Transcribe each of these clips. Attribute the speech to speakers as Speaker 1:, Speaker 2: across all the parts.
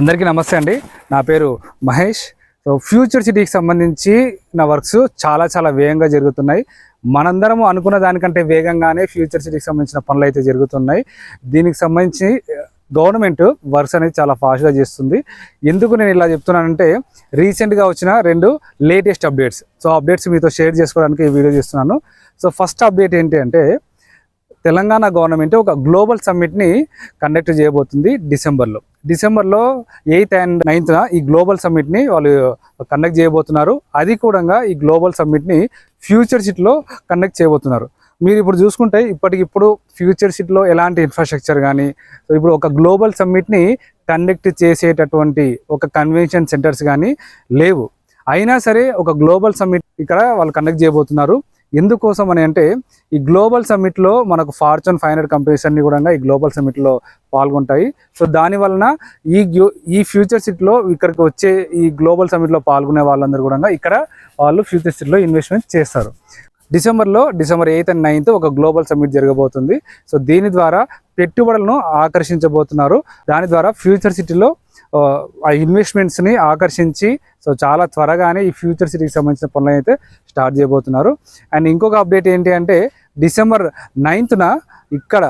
Speaker 1: అందరికీ నమస్తే అండి. నా పేరు మహేష్. సో ఫ్యూచర్ సిటీకి సంబంధించి నా వర్క్స్ చాలా చాలా వేగంగా జరుగుతున్నాయి. మనందరము అనుకున్న దానికంటే వేగంగానే ఫ్యూచర్ సిటీకి సంబంధించిన పనులు అయితే జరుగుతున్నాయి. దీనికి సంబంధించి గవర్నమెంట్ వర్క్స్ అనేది చాలా ఫాస్ట్గా చేస్తుంది. ఎందుకు నేను ఇలా చెప్తున్నానంటే రీసెంట్గా వచ్చిన రెండు లేటెస్ట్ అప్డేట్స్. సో అప్డేట్స్ మీతో షేర్ చేసుకోవడానికి వీడియో చేస్తున్నాను. సో ఫస్ట్ అప్డేట్ ఏంటి అంటే తెలంగాణ గవర్నమెంట్ ఒక గ్లోబల్ సమ్మిట్ని కండక్ట్ చేయబోతుంది డిసెంబర్లో. డిసెంబర్లో ఎయిత్ అండ్ నైన్త్న ఈ గ్లోబల్ సమ్మిట్ని వాళ్ళు కండక్ట్ చేయబోతున్నారు. అది కూడా ఈ గ్లోబల్ సమ్మిట్ని ఫ్యూచర్ సిటీలో కండక్ట్ చేయబోతున్నారు. మీరు ఇప్పుడు చూసుకుంటే ఇప్పటికిప్పుడు ఫ్యూచర్ సిటీలో ఎలాంటి ఇన్ఫ్రాస్ట్రక్చర్ కానీ సో ఇప్పుడు ఒక గ్లోబల్ సమ్మిట్ని కండక్ట్ చేసేటటువంటి ఒక కన్వెన్షన్ సెంటర్స్ కానీ లేవు. అయినా సరే ఒక గ్లోబల్ సమ్మిట్ ఇక్కడ వాళ్ళు కండక్ట్ చేయబోతున్నారు. ఎందుకోసం అని అంటే ఈ గ్లోబల్ సమ్మిట్లో మనకు ఫార్చ్యూన్ ఫైవ్ హండ్రెడ్ కంపెనీస్ అన్ని కూడా ఈ గ్లోబల్ సమ్మిట్లో పాల్గొంటాయి. సో దాని వలన ఈ ఈ ఫ్యూచర్ సిటీలో ఇక్కడికి వచ్చే ఈ గ్లోబల్ సమ్మిట్లో పాల్గొనే వాళ్ళందరూ కూడా ఇక్కడ వాళ్ళు ఫ్యూచర్ సిటీలో ఇన్వెస్ట్మెంట్ చేస్తారు. డిసెంబర్లో డిసెంబర్ ఎయిత్ అండ్ నైన్త్ ఒక గ్లోబల్ సమ్మిట్ జరగబోతుంది. సో దీని ద్వారా పెట్టుబడులను ఆకర్షించబోతున్నారు. దాని ద్వారా ఫ్యూచర్ సిటీలో ఆ, ఇన్వెస్ట్మెంట్స్ని ఆకర్షించి సో చాలా త్వరగానే ఈ ఫ్యూచర్ సిటీకి సంబంధించిన పనులను అయితే స్టార్ట్ చేయబోతున్నారు. అండ్ ఇంకొక అప్డేట్ ఏంటి అంటే డిసెంబర్ నైన్త్న ఇక్కడ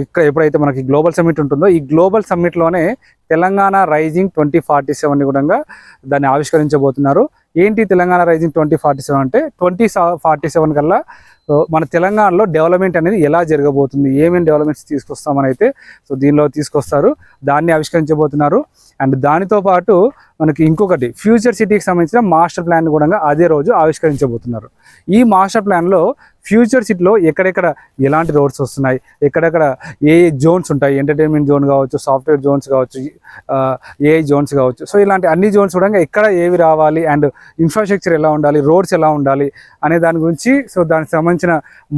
Speaker 1: ఇక్కడ ఎప్పుడైతే మనకి గ్లోబల్ సమ్మిట్ ఉంటుందో ఈ global సమ్మిట్లోనే Telangana rising twenty forty seven కూడా దాన్ని ఆవిష్కరించబోతున్నారు. ఏంటి Telangana rising twenty forty seven అంటే ట్వంటీ ఫార్టీ సెవెన్ కల్లా సో మన తెలంగాణలో డెవలప్మెంట్ అనేది ఎలా జరగబోతుంది? ఏమేమి డెవలప్మెంట్స్ తీసుకొస్తామని అయితే సో దీనిలో తీసుకొస్తారు. దాన్ని ఆవిష్కరించబోతున్నారు. అండ్ దానితో పాటు మనకి ఇంకొకటి ఫ్యూచర్ సిటీకి సంబంధించిన మాస్టర్ ప్లాన్ కూడా అదే రోజు ఆవిష్కరించబోతున్నారు. ఈ మాస్టర్ ప్లాన్లో ఫ్యూచర్ సిటీలో ఎక్కడెక్కడ ఎలాంటి రోడ్స్ వస్తున్నాయి? ఎక్కడెక్కడ ఏ జోన్స్ ఉంటాయి? ఎంటర్టైన్మెంట్ జోన్ కావచ్చు సాఫ్ట్వేర్ జోన్స్ కావచ్చు ఏ జోన్స్ కావచ్చు. సో ఇలాంటి అన్ని జోన్స్ కూడా ఎక్కడ ఏవి రావాలి? అండ్ ఇన్ఫ్రాస్ట్రక్చర్ ఎలా ఉండాలి? రోడ్స్ ఎలా ఉండాలి? అనే దాని గురించి సో దానికి సంబంధించిన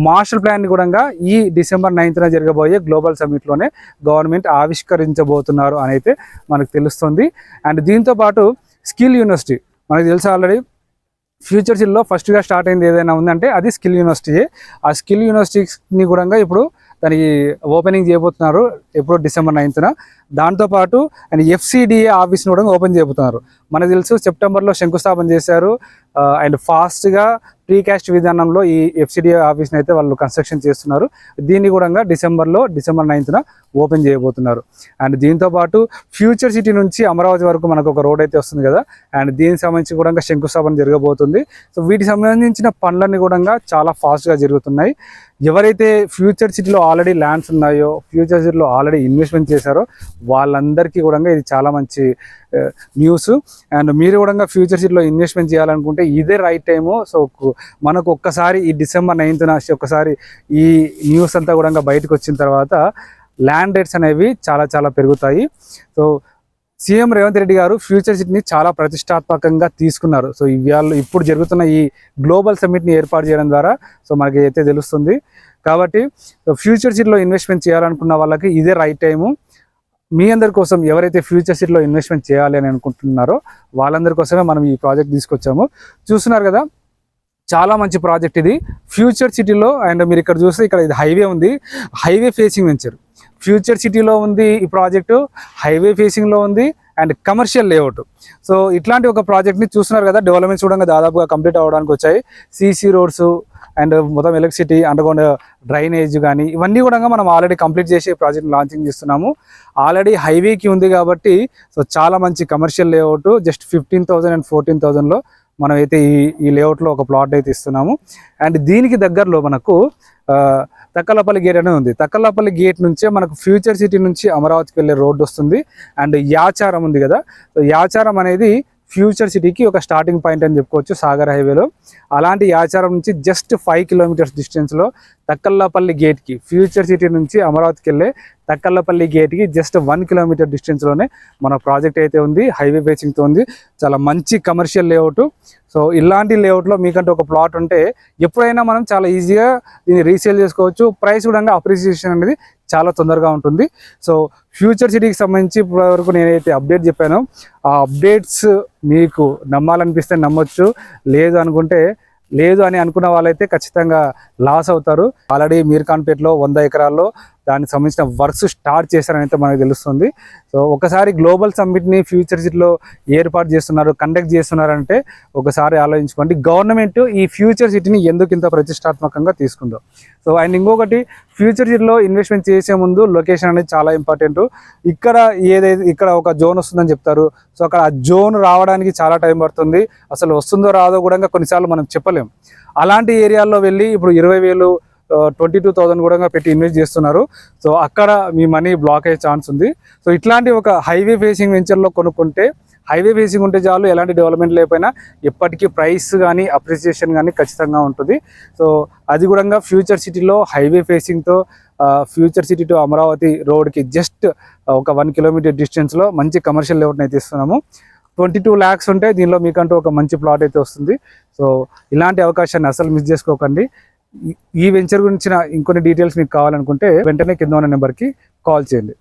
Speaker 1: మార్షల్ ప్లాన్ కూడా ఈ డిసెంబర్ నైన్త్న జరగబోయే గ్లోబల్ సమ్మిట్లోనే గవర్నమెంట్ ఆవిష్కరించబోతున్నారు అని అయితే మనకు తెలుస్తుంది. అండ్ దీంతో పాటు స్కిల్ యూనివర్సిటీ మనకు తెలుసు ఆల్రెడీ ఫ్యూచర్స్లో ఫస్ట్గా స్టార్ట్ అయింది ఏదైనా ఉందంటే అది స్కిల్ యూనివర్సిటీయే ఆ స్కిల్ యూనివర్సిటీని కూడా ఇప్పుడు దానికి ఓపెనింగ్ చేయబోతున్నారు. ఎప్పుడు డిసెంబర్ నైన్త్న దాంతోపాటు అండ్ ఎఫ్సిడిఏ ఆఫీస్ని కూడా ఓపెన్ చేయబోతున్నారు. మనకు తెలుసు సెప్టెంబర్లో శంకుస్థాపన చేశారు. అండ్ ఫాస్ట్గా ప్రీకాస్ట్ విధానంలో ఈ ఎఫ్సిడిఏ ఆఫీస్ని అయితే వాళ్ళు కన్స్ట్రక్షన్ చేస్తున్నారు. దీన్ని కూడా డిసెంబర్లో డిసెంబర్ నైన్త్న ఓపెన్ చేయబోతున్నారు. అండ్ దీంతో పాటు ఫ్యూచర్ సిటీ నుంచి అమరావతి వరకు మనకు ఒక రోడ్ అయితే వస్తుంది కదా. అండ్ దీనికి సంబంధించి కూడా శంకుస్థాపన జరగబోతుంది. సో వీటికి సంబంధించిన పనులన్నీ కూడా చాలా ఫాస్ట్గా జరుగుతున్నాయి. ఎవరైతే ఫ్యూచర్ సిటీలో ఆల్రెడీ ల్యాండ్స్ ఉన్నాయో ఫ్యూచర్ సిటీలో ఆల్రెడీ ఇన్వెస్ట్మెంట్ చేశారో వాళ్ళందరికీ కూడా ఇది చాలా మంచి న్యూస్ అండ్ మీరు కూడా ఫ్యూచర్ సిటీలో ఇన్వెస్ట్మెంట్ చేయాలనుకుంటే ఇదే రైట్ టైము సో మనకు ఒక్కసారి ఈ డిసెంబర్ నైన్త్న ఒక్కసారి ఈ న్యూస్ అంతా కూడా బయటకు వచ్చిన తర్వాత ల్యాండ్ రేట్స్ అనేవి చాలా చాలా పెరుగుతాయి. సో సీఎం రేవంత్ రెడ్డి గారు ఫ్యూచర్ సిటీని చాలా ప్రతిష్టాత్మకంగా తీసుకున్నారు. సో ఇవాళ ఇప్పుడు జరుగుతున్న ఈ గ్లోబల్ సమ్మిట్ని ఏర్పాటు చేయడం ద్వారా సో మనకి అయితే తెలుస్తుంది. కాబట్టి ఫ్యూచర్ సిటీలో ఇన్వెస్ట్మెంట్ చేయాలనుకున్న వాళ్ళకి ఇదే రైట్ టైము మీ అందరి కోసం ఎవరైతే ఫ్యూచర్ సిటీలో ఇన్వెస్ట్మెంట్ చేయాలి అని అనుకుంటున్నారో వాళ్ళందరి కోసమే మనం ఈ ప్రాజెక్ట్ తీసుకొచ్చాము. చూస్తున్నారు కదా చాలా మంచి ప్రాజెక్ట్ ఇది. ఫ్యూచర్ సిటీలో అండ్ మీరు ఇక్కడ చూస్తే ఇక్కడ ఇది హైవే ఉంది. హైవే ఫేసింగ్ వెంచర్ ఫ్యూచర్ సిటీలో ఉంది ఈ ప్రాజెక్టు హైవే ఫేసింగ్లో ఉంది అండ్ కమర్షియల్ లేఅవుట్ సో ఇట్లాంటి ఒక ప్రాజెక్ట్ని చూస్తున్నారు కదా డెవలప్మెంట్స్ కూడా దాదాపుగా కంప్లీట్ అవ్వడానికి వచ్చాయి. సీసీ రోడ్స్ అండ్ మొత్తం ఎలక్ట్రిసిటీ అండర్గ్రౌండ్ డ్రైనేజ్ కానీ ఇవన్నీ కూడా మనం ఆల్రెడీ కంప్లీట్ చేసి ప్రాజెక్ట్ లాంచింగ్ చేస్తున్నాము. ఆల్రెడీ హైవేకి ఉంది కాబట్టి సో చాలా మంచి commercial layout just fifteen thousand and fourteen థౌసండ్లో మనం అయితే ఈ ఈ లేఅవుట్లో ఒక ప్లాట్ అయితే ఇస్తున్నాము. అండ్ దీనికి దగ్గరలో మనకు తక్కలపల్లి గేట్ అనేది ఉంది. తక్కలపల్లి గేట్ నుంచే మనకు ఫ్యూచర్ సిటీ నుంచి అమరావతికి వెళ్ళే రోడ్డు వస్తుంది. అండ్ యాచారం ఉంది కదా. సో యాచారం అనేది ఫ్యూచర్ సిటీకి ఒక స్టార్టింగ్ పాయింట్ అని చెప్పుకోవచ్చు సాగర్ హైవేలో. అలాంటి యాచారం నుంచి జస్ట్ ఫైవ్ కిలోమీటర్స్ డిస్టెన్స్లో తక్కల్లపల్లి గేట్కి ఫ్యూచర్ సిటీ నుంచి అమరావతికి వెళ్ళే తక్కల్లపల్లి గేట్కి జస్ట్ వన్ కిలోమీటర్ డిస్టెన్స్లోనే మన ప్రాజెక్ట్ అయితే ఉంది హైవే ఫేసింగ్తో ఉంది. చాలా మంచి కమర్షియల్ లేఅవుట్ సో ఇలాంటి లేఅవుట్లో మీకంటే ఒక ప్లాట్ ఉంటే ఎప్పుడైనా మనం చాలా ఈజీగా దీన్ని రీసేల్ చేసుకోవచ్చు. ప్రైస్ కూడా అప్రిసియేషన్ అనేది చాలా తొందరగా ఉంటుంది. సో ఫ్యూచర్ సిటీకి సంబంధించి ఇప్పటివరకు నేనైతే అప్డేట్ చెప్పానో. ఆ అప్డేట్స్ మీకు నమ్మాలనిపిస్తే నమ్మొచ్చు. లేదు అనుకుంటే లేదు అని అనుకున్న వాళ్ళైతే ఖచ్చితంగా లాస్ అవుతారు. ఆల్రెడీ మీర్ఖాన్పేటలో వంద ఎకరాల్లో దానికి సంబంధించిన వర్క్స్ స్టార్ట్ చేశారని అయితే మనకు తెలుస్తుంది. సో ఒకసారి గ్లోబల్ సమ్మిట్ని ఫ్యూచర్ సిటీలో ఏర్పాటు చేస్తున్నారు కండక్ట్ చేస్తున్నారంటే ఒకసారి ఆలోచించుకోండి. గవర్నమెంట్ ఈ ఫ్యూచర్ సిటీని ఎందుకు ఇంత ప్రతిష్టాత్మకంగా తీసుకుందో. సో అండ్ ఇంకొకటి ఫ్యూచర్ సిటీలో ఇన్వెస్ట్మెంట్ చేసే ముందు లొకేషన్ అనేది చాలా ఇంపార్టెంట్. ఇక్కడ ఏదైతే ఇక్కడ ఒక జోన్ వస్తుందని చెప్తారు. సో అక్కడ ఆ జోన్ రావడానికి చాలా టైం పడుతుంది. అసలు వస్తుందో రాదో కూడా కొన్నిసార్లు మనం చెప్పలేం. అలాంటి ఏరియాల్లో వెళ్ళి ఇప్పుడు ఇరవై వేలు ట్వంటీ టూ థౌసండ్ కూడా పెట్టి ఇన్వెస్ట్ చేస్తున్నారు. సో అక్కడ మీ మనీ బ్లాక్ అయ్యే ఛాన్స్ ఉంది. సో ఇట్లాంటి ఒక హైవే ఫేసింగ్ వెంచర్లో కొనుక్కుంటే హైవే ఫేసింగ్ ఉంటే చాలు ఎలాంటి డెవలప్మెంట్ లేకపోయినా ఎప్పటికీ ప్రైస్ కానీ అప్రిసియేషన్ కానీ ఖచ్చితంగా ఉంటుంది. సో అది కూడా ఫ్యూచర్ సిటీలో హైవే ఫేసింగ్తో ఫ్యూచర్ సిటీ టు అమరావతి రోడ్కి జస్ట్ ఒక వన్ కిలోమీటర్ డిస్టెన్స్లో మంచి కమర్షియల్ లేఅవుట్ని అయితే ఇస్తున్నాము. ట్వంటీ టూ ల్యాక్స్ ఉంటే దీనిలో మీకంటూ ఒక మంచి ప్లాట్ అయితే వస్తుంది. సో ఇలాంటి అవకాశాన్ని అసలు మిస్ చేసుకోకండి. ఈ వెంచర్ గురించిన ఇంకొన్ని డీటెయిల్స్ మీకు కావాలనుకుంటే వెంటనే కింద ఉన్న నెంబర్కి కాల్ చేయండి.